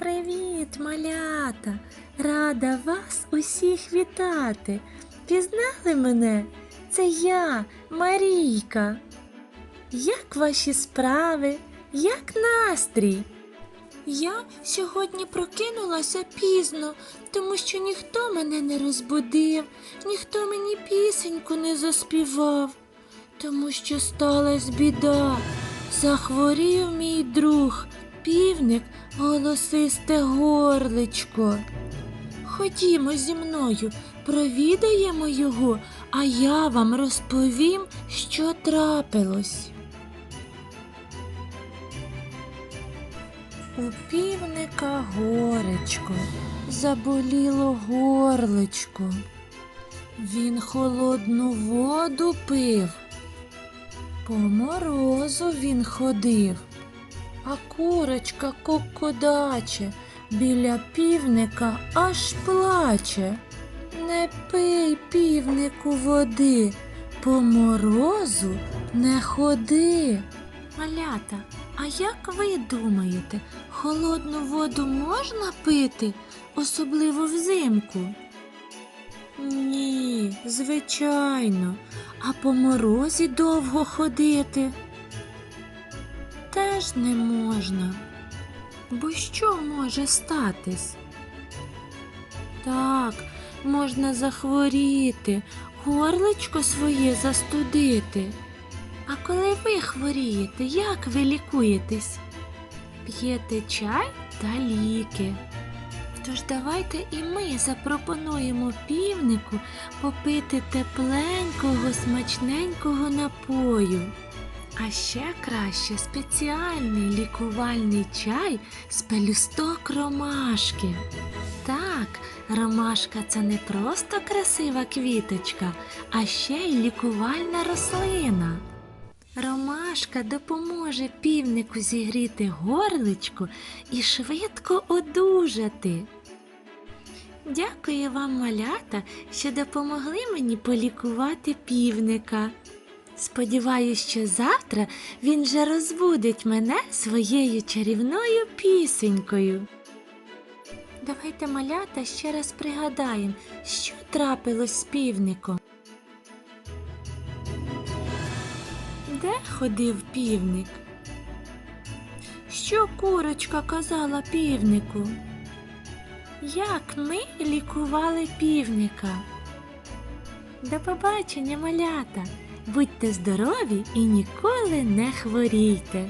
Привіт, малята! Рада вас усіх вітати. Пізнали мене? Це я, Марійка. Як ваші справи? Як настрій? Я сьогодні прокинулася пізно, тому що ніхто мене не розбудив, ніхто мені пісеньку не заспівав, тому що сталася біда. Захворів мій друг, півник, голосисте горличко. Ходімо зі мною, провідаємо його, а я вам розповім, що трапилось. У півника горечко, заболіло горличко. Він холодну воду пив, по морозу він ходив, а курочка кокодаче біля півника аж плаче. Не пий півнику води, по морозу не ходи. Малята, а як ви думаєте, холодну воду можна пити, особливо взимку? Ні, звичайно, а по морозі довго ходити теж не можна. Бо що може статись? Так, можна захворіти, горличко своє застудити. А коли ви хворієте, як ви лікуєтесь? П'єте чай та ліки. Тож давайте і ми запропонуємо півнику попити тепленького, смачненького напою. А ще краще спеціальний лікувальний чай з пелюсток ромашки. Так, ромашка це не просто красива квіточка, а ще й лікувальна рослина. Ромашка допоможе півнику зігріти горличко і швидко одужати. Дякую вам, малята, що допомогли мені полікувати півника. Сподіваюсь, що завтра він же розбудить мене своєю чарівною пісенькою. Давайте малята ще раз пригадаємо, що трапилось з півником. Де ходив півник? Що курочка казала півнику? Як ми лікували півника? До побачення, малята! Будьте здорові і ніколи не хворійте!